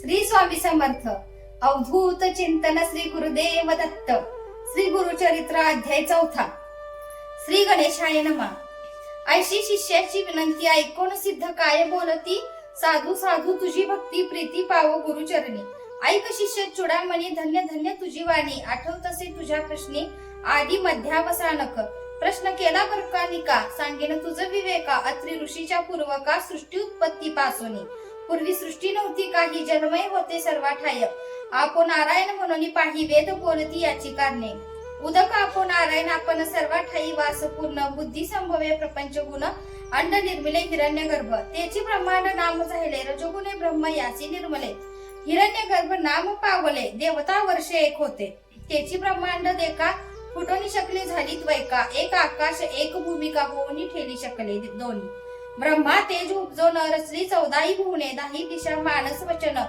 श्री स्वामी समर्थ. अवधूत चिंतन श्री गुरुदेव दत्त. श्री गुरुचरित्र अध्याय चौथा. श्री गणेशाय नमा. ऐशी शिष्याची विनंती ऐकून सिद्ध काय बोलती? साधू साधू तुझी भक्ती प्रीती पावो गुरुचरणी. ऐक शिष्य चुडामणी धन्य धन्य तुझी वाणी. आठवत असे तुझ्या प्रश्नी. आधी मध्यावसानक. प्रश्न केला बर का निका? सांगेन तुझं विवेका. अत्री ऋषीच्या पूर्वका सृष्टी उत्पत्ती पासोनी पूर्वी सृष्टी नव्हती काही जन्मय होते सर्वा ठाय आपो नारायण म्हणून पाही वेद बोलती याची कारणे. उदक आपो नारायण आपण सर्वा ठाई वास पूर्ण बुद्धी संभवे प्रपंच गुण अंड निर्मिले हिरण्य गर्भ त्याची ब्रह्मांड नाम झाले रजगुणे ब्रह्म याची निर्मले. हिरण्य गर्भ नाम पावले देवता वर्षे एक होते. त्याची ब्रह्मांड देखा फुटोनी शकले झाली द्वैका. एक आकाश एक भूमिका होऊनी ठेली शकले दोन्ही. ब्रह्मा तेज उपजोन रचली चौदाही भुवने दाही दिशा मानस वचन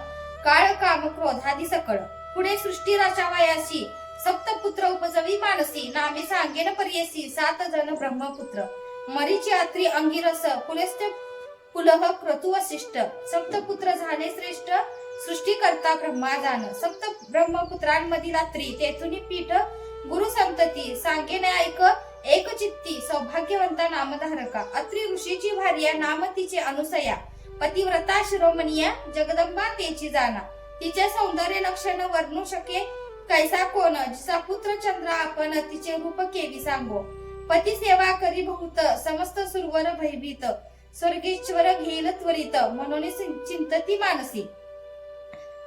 काळ काम क्रोधादी सकळ. पुढे सृष्टी राचावयासी सप्तपुत्र उपजवी मानसी नामे सांगेन पर्यसी सात जण ब्रह्मपुत्र. मरीची आत्री अंगिरस पुलस्त्य पुलह क्रतु वसिष्ठ. सप्तपुत्र झाले श्रेष्ठ सृष्टी करता ब्रह्मा जाण सप्त ब्रह्मपुत्रांमधील रात्री तेथून पीठ गुरु संतती सांगेन ऐक एक चित्ती सौभाग्यवंता नामधारका अत्रि ऋषीची भार्या नाम तिचे अनुसया पतिव्रता शिरोमणीया जगदंबा तेची जाना. तिचे सौंदर्य लक्षण वर्णू शके. कैसा कोण? जिचा पुत्र चंद्र आपण तिचे रूप केली सांगो. पती सेवा करी बहुत समस्त सुरवर भयभीत. स्वर्गेश्वर घेईल त्वरित म्हणून चिंतती मानसी.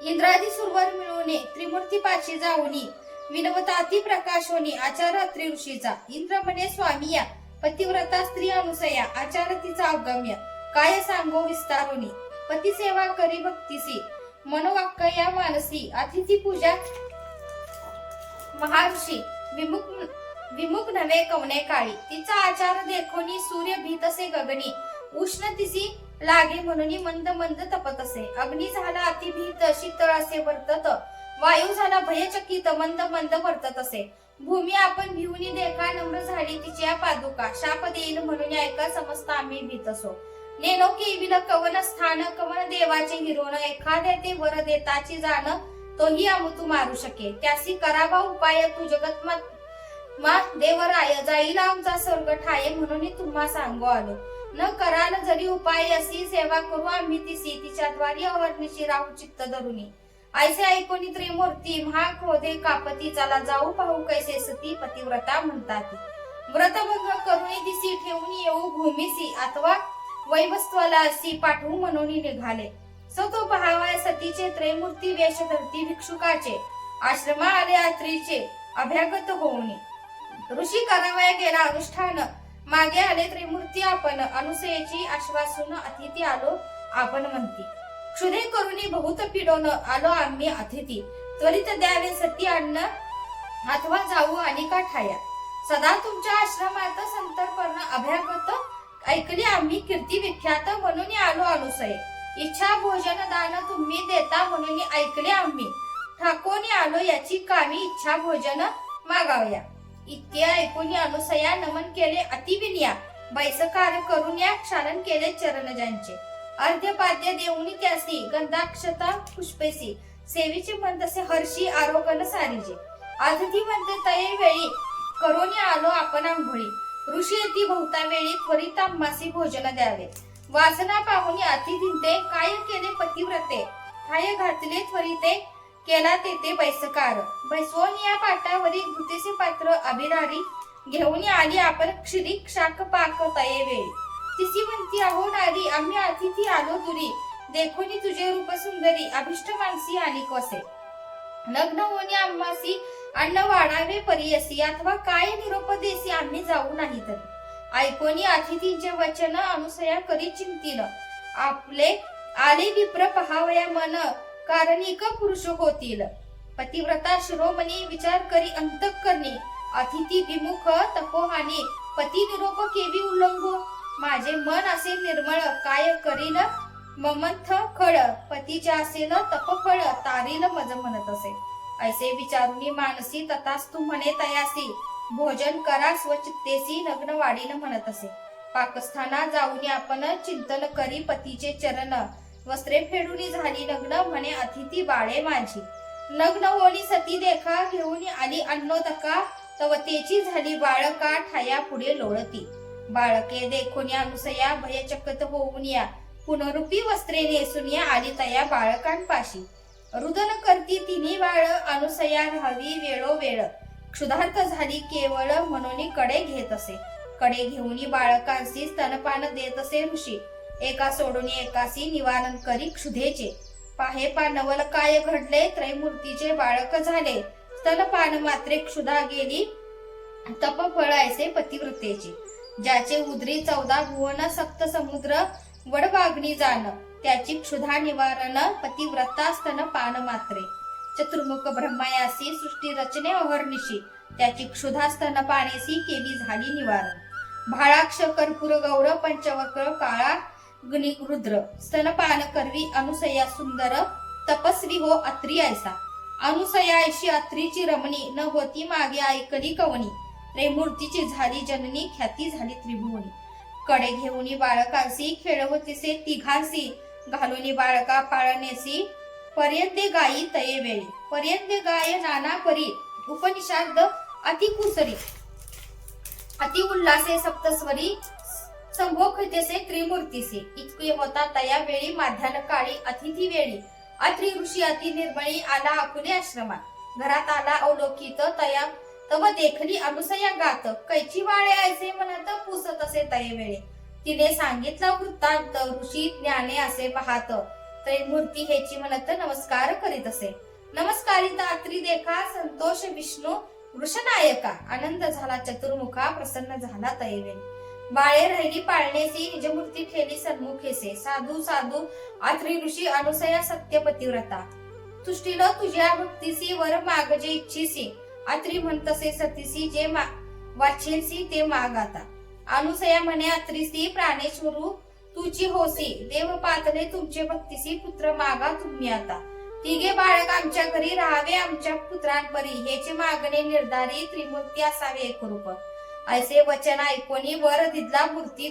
इंद्रादी सुरवर मिळवणे त्रिमूर्ती पाशी जाऊनी. विनवताती प्रकाशोनी आचार त्रिऋषीचा इंद्रमणे स्वामी या पतिव्रता स्त्री अनुसया आचार तिचा अवगम्य काय सांगो विस्तारोनी पती सेवा करी भक्तीसी मनोवाक्य या मानसी अतिथी पूजा महर्षी विमुख विमुख नवे कवने काळी तिचा आचार देखोनी सूर्य भीत असे गगनी उष्ण तिसी लागे म्हणून मंद मंद तपत असे अग्नी झाला अति भीत शीतळ असे वर्तत वायू झाला भयचकित मंद मंद वर्तत असे. भूमी आपण भिवनी देखा नम्र झाली तिच्या पादुका? शाप देईल म्हणून ऐका समजता आम्ही भीत असो. नेनो केविल कवन स्थान कवन देवाचे हिरोन एखाद्या ते वर देताची जाण तोही अमुतू मारू शके. त्यासी करावा उपाय तू जगत मा देवराय जाईल आमचा स्वर्ग ठाये म्हणून तुम्हा सांगो आलो. न कराल जरी उपाय असी सेवा करू आम्ही तिसी तिच्याद्वारे अवर्णिशी राहू चित्त धरुनी. ऐसे ऐकोनी त्रिमूर्ती महा क्रोधे कापती चला जाऊ पाहू कैसे सती पतिव्रता म्हणतात. व्रतभंग करून दिसी ठेवून येऊ भूमिसी अथवा वैवस्त्वाला असी पाठवू म्हणून निघाले. सो तो पहावाय सतीचे त्रैमूर्ती वेश धरती भिक्षुकाचे आश्रमा आले आत्रीचे अभ्यागत होऊन. ऋषी करावया गेला अनुष्ठान मागे आले त्रिमूर्ती आपण अनुसयेची आश्वासून अतिथी आलो आपण म्हणती. क्षुदे करुणी बहुत पिडोन आलो आम्ही अतिथी. त्वरित द्यावे सती अन्न अथवा जाऊ आणि का ठाया सदा तुमच्या आश्रमात संतर्पण अभ्यागत ऐकली आम्ही कीर्ती विख्यात म्हणून आलो अनुसय. इच्छा भोजन दान तुम्ही देता म्हणून ऐकले आम्ही. ठाकोनी आलो याची कामी इच्छा भोजन मागावया. इतके ऐकून अनुसया नमन केले अतिविनिया. बैसकार करून या क्षालन केले चरणजांचे. अर्ध्यपाद्य देऊनी त्यासी गंधाक्षता पुष्पेसी. सेवीचे मन तसे हर्षी आरोगण सारीजे आदती म्हणते तये वेळी करोनी आलो आपण आंघोळी. ऋषी येती बहुता वेळी त्वरित आम्हासी भोजन द्यावे. वासना पाहुनी अतिथींते काय केले पतिव्रते? काय घातले त्वरिते? केला तेथे बैसकार. बैसवून या पाटावरील घुतेसे पात्र अभिरारी. घेऊन आली आपण क्षिरी शाक पाक तये वेळी. तिसी म्हणती अहो नारी आम्ही अतिथी आलो दुरी. देखोनी तुझे रूप सुंदरी अभिष्ट मानसी आणि कसे? लग्न होणे आम्हासी अन्न वाढावे परियसी अथवा काय निरोप देसी आम्ही जाऊ नाही तरी? ऐकोनी अतिथींचे वचन अनुसया करी चिंतीन आपले आले विप्र पहावया मन कारणिक पुरुष होतील. पतिव्रता शिरोमणी विचार करी अंतक करणे अतिथी विमुख तपोहानी पती निरोप केवी उल्लंघो? माझे मन असे निर्मळ काय करील ममंथ खळ पतीच्या असेल तपफळ तारील मज म्हणत असे. ऐसे विचारुनी मानसी तथास तू म्हणे तयासी. भोजन करा स्वचित्तेसी नग्न वाढीन म्हणत असे. पाकस्थाना जाऊन आपण चिंतन करी पतीचे चरण. वस्त्रे फेडून झाली नग्न म्हणे अतिथी बाळे माझी. नग्न होणी सती देखा घेऊन आली अन्नोदका. तवतेची झाली बाळका ठाया पुढे लोळती. बाळके देखून अनुसया भयचकित होऊन या. पुनरुपी वस्त्रे नेसून या आली तया बाळकांपाशी. रुदन करती तिन्ही बाळ अनुसया राहावी वेळोवेळ. क्षुधार्थ झाली केवळ म्हणून कडे घेत असे. कडे घेऊन बाळकांशी स्तनपान देत असे ऋषी. एका सोडून एकासी निवारण करी क्षुधेचे. पाहे पानवल काय घडले त्रैमूर्तीचे बाळक झाले. स्तनपान मात्रे क्षुधा गेली तप फळायचे पतिवृत्तेची ज्याचे उदरी चौदा भुवन सप्त समुद्र वडबागणी जाण त्याची क्षुधा निवारण पतिव्रतास्तन पान मात्रे. चतुर्मुख ब्रह्मायासी सृष्टी रचने अहर्निशी त्याची क्षुधा स्तन पाण्यासी केली झाली निवारण. भाळाक्ष कर्पूर गौर पंचवक्र काळा रुद्र स्तनपान करवी अनुसया सुंदर तपस्वी हो अत्री ऐसा अनुसयाशी अत्रीची रमणी न होती मागे ऐकली कवणी. रे मूर्तीची झाली जननी ख्याती झाली त्रिभुवनी. कडे घेऊन बाळकांसी खेळवतीसे तिघांसी. घालून बाळका पाळणेसी. पर्यंते गायी तये वेळी. पर्यंते गाय नाना परी. उपनिषाद अति कुसरी. अति उल्हासे सप्तस्वरी. संभोखतेसे त्रिमूर्तीसे. इतके होता तया वेळी माध्यान काळी अतिथी वेळी. अत्रि ऋषी अति निर्मळी आला आकुले आश्रमात. घरात आला अवलोकित तया तव देखली अनुसया गात. कैची वाळे ऐसे म्हणत पुसत असे तये वेळे तिने सांगितला वृत्तांत ऋषी ज्ञाने असे पाहत. मूर्ती हेची म्हणत नमस्कार करीत असे. नमस्कारित अत्रि देखा संतोष विष्णू वृषनायका. आनंद झाला चतुर्मुखा प्रसन्न झाला तयवे बाळे राहिली पाळणेसी निजमूर्ती ठेली सन्मुखेसे. साधू साधू आत्री ऋषी अनुसया सत्यपतिव्रता. तुष्टीलो तुझ्या भक्तीसी वर मागजे इच्छिसी. अत्री म्हणतसे सतीसी जे मा वाचेलसी ते माग आता अनुसया म्हणे अत्रीसी प्राणेश्वरू तुझी होसी देव पातले तुमचे भक्तीसी पुत्र मागा तुम्ही आता. तिघे बाळक आमच्या घरी राहावे आमच्या पुत्रांपरी. हेचे मागणे निर्धारी त्रिमूर्ती असावे एकरूप. ऐसे वचन ऐकोनी वर दिदला मूर्ती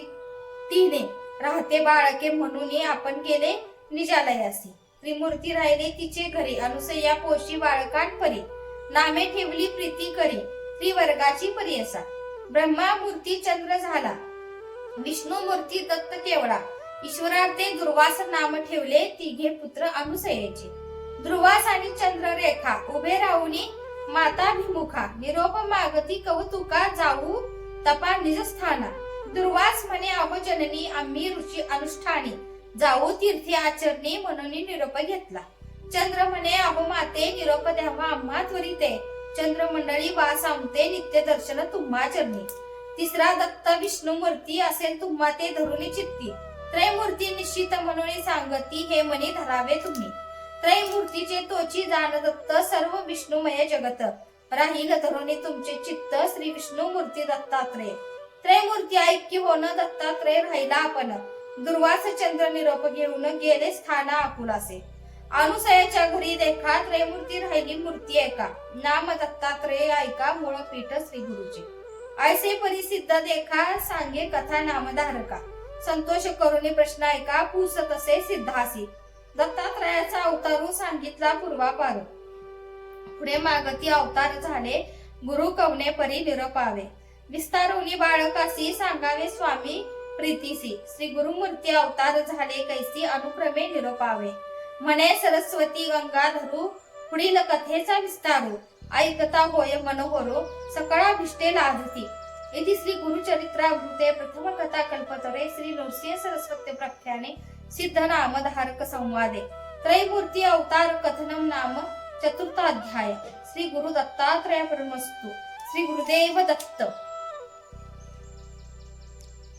तिने. राहते बाळके म्हणून आपण केले निजालयासी. त्रिमूर्ती राहिले तिचे घरी. अनुसया पोशी बाळकांपरी. नामे ठेवली प्रीती करी त्रिवर्गाची परियसा. ब्रह्मा मूर्ती चंद्र झाला. विष्णू मूर्ती दत्त केवळा ईश्वरार्थे दुर्वास नाम ठेवले तिघे पुत्र अनुसयेचे. ध्रुवास आणि चंद्ररेखा उभे राहुनी माता भिमुखा निरोप मागती कौतुका जाऊ तपा निजस्थाना. दुर्वास म्हणे अहो जननी आम्ही ऋषी अनुष्ठानी. जाऊ तीर्थी आचरणी म्हणून निरोप घेतला. चंद्र म्हणे निरोप द्यावा आम्हा त्वरिते चंद्र मंडळी वास आमते नित्य दर्शन तुम्हा चरणी. तिसरा दत्त विष्णू मूर्ती असेल तुम्हा ते धरुणी चित्ती. त्रयमूर्ती निश्चित म्हणून सांगती हे मनी धरावे तुम्ही. त्रयमूर्तीचे तोची जाण दत्त सर्व विष्णुमय जगत. राहील धरुणी तुमचे चित्त श्री विष्णू मूर्ती दत्तात्रय. त्रयमूर्ती ऐक्य होण दत्तात्रय राहिला आपण. दुर्वास चंद्र निरोप घेऊन गेले स्थाना आपुलासे. अनुसयाच्या घरी देखा त्रयमूर्ती राहिली मूर्ती ऐका. नाम दत्तात्रय ऐका मूळ पीठ श्री गुरुचे ऐसे परिसिद्ध देखा सांगे कथा नामधारका. संतोष करुणी प्रश्न ऐका पूसत असे सिद्धासी. दत्तात्रयाचा अवतारू सांगितला पूर्वापार. पुढे मागती अवतार झाले गुरु कवने परी निरपावे. विस्तारुनी बाळकासी सांगावे स्वामी प्रीतीसी. श्री गुरुमूर्ती अवतार झाले कैसी अनुक्रमे निरपावे. म्हणे सरस्वती गंगा धरू पुढील कथेचा विस्तारू. ऐकता होय मनोहरो सकळाभिष्टे लाधती. इति श्री गुरुचरित्रावृते प्रथम कथा कल्पतरे श्री नृसिंह सरस्वती प्रख्याने सिद्ध नामधारक संवादे. त्रैमूर्ती अवतार कथनम नाम चतुर्थाध्याय. श्री गुरु दत्तात्रय परमस्तु. श्री गुरुदेव दत्त.